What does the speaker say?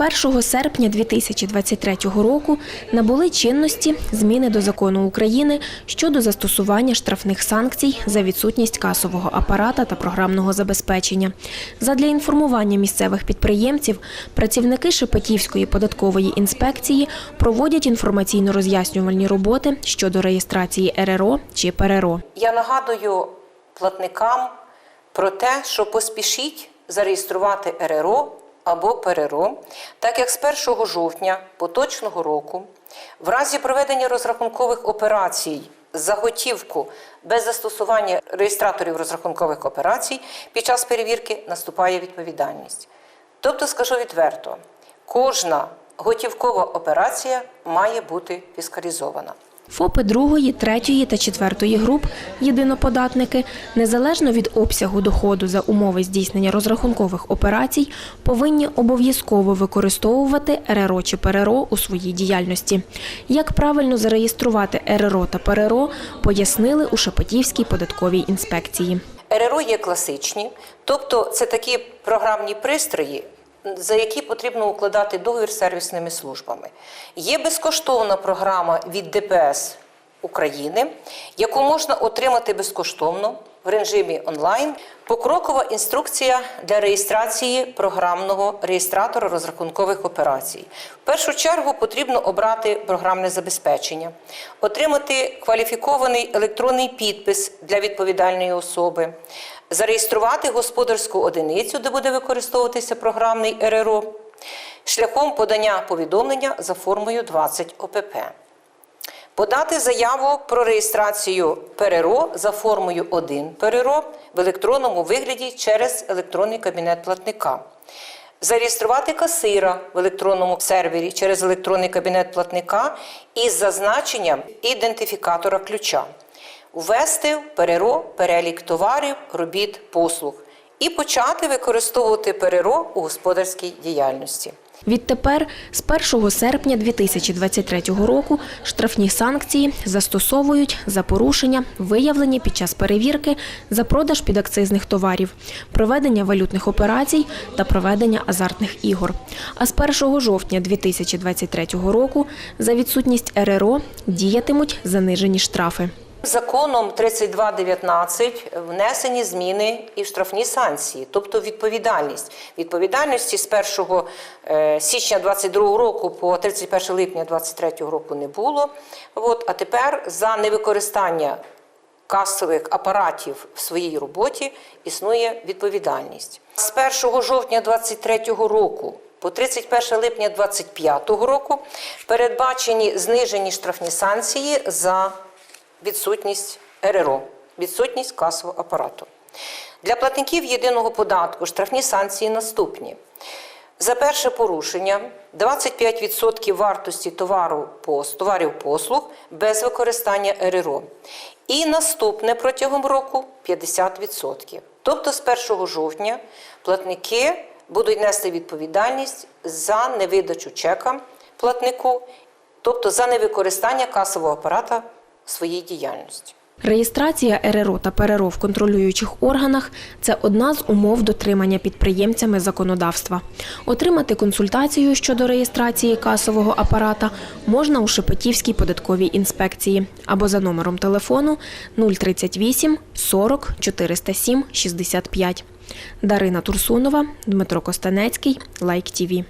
1 серпня 2023 року набули чинності зміни до закону України щодо застосування штрафних санкцій за відсутність касового апарата та програмного забезпечення. Задля інформування місцевих підприємців працівники Шепетівської податкової інспекції проводять інформаційно-роз'яснювальні роботи щодо реєстрації РРО чи ПРРО. Я нагадую платникам про те, що поспішіть зареєструвати РРО або ПРРО, так як з 1 жовтня поточного року в разі проведення розрахункових операцій за готівку без застосування реєстраторів розрахункових операцій під час перевірки наступає відповідальність. Тобто, скажу відверто, кожна готівкова операція має бути фіскалізована. ФОПи другої, третьої та четвертої груп єдиноподатники, незалежно від обсягу доходу за умови здійснення розрахункових операцій, повинні обов'язково використовувати РРО чи ПРРО у своїй діяльності. Як правильно зареєструвати РРО та ПРРО, пояснили у Шепетівській податковій інспекції. РРО є класичні, тобто це такі програмні пристрої, за які потрібно укладати договір з сервісними службами. Є безкоштовна програма від ДПС України, яку можна отримати безкоштовно в режимі онлайн. Покрокова інструкція для реєстрації програмного реєстратора розрахункових операцій. В першу чергу потрібно обрати програмне забезпечення, отримати кваліфікований електронний підпис для відповідальної особи, зареєструвати господарську одиницю, де буде використовуватися програмний РРО, шляхом подання повідомлення за формою 20 ОПП. Подати заяву про реєстрацію ПРРО за формою 1 ПРРО в електронному вигляді через електронний кабінет платника. Зареєструвати касира в електронному сервері через електронний кабінет платника із зазначенням ідентифікатора ключа. Ввести в ПРРО перелік товарів, робіт, послуг і почати використовувати ПРРО у господарській діяльності. Відтепер, з 1 серпня 2023 року, штрафні санкції застосовують за порушення, виявлені під час перевірки за продаж підакцизних товарів, проведення валютних операцій та проведення азартних ігор. А з 1 жовтня 2023 року за відсутність РРО діятимуть занижені штрафи. Законом 3219 внесені зміни і в штрафні санкції, тобто відповідальність. Відповідальності з 1 е, січня 22 року по 31 липня 23 року не було. От, а тепер за невикористання касових апаратів в своїй роботі існує відповідальність. З 1 жовтня 23 року по 31 липня 2025 року передбачені знижені штрафні санкції за відсутність РРО, відсутність касового апарату. Для платників єдиного податку штрафні санкції наступні. За перше порушення 25% вартості товару товарів послуг без використання РРО. І наступне протягом року 50%. Тобто з 1 жовтня платники будуть нести відповідальність за невидачу чека платнику, тобто за невикористання касового апарата своїй діяльності. Реєстрація РРО та ПРРО в контролюючих органах це одна з умов дотримання підприємцями законодавства. Отримати консультацію щодо реєстрації касового апарата можна у Шепетівській податковій інспекції або за номером телефону 038 40 407 65. Дарина Турсунова, Дмитро Костанецький, Лайк ТІВІ.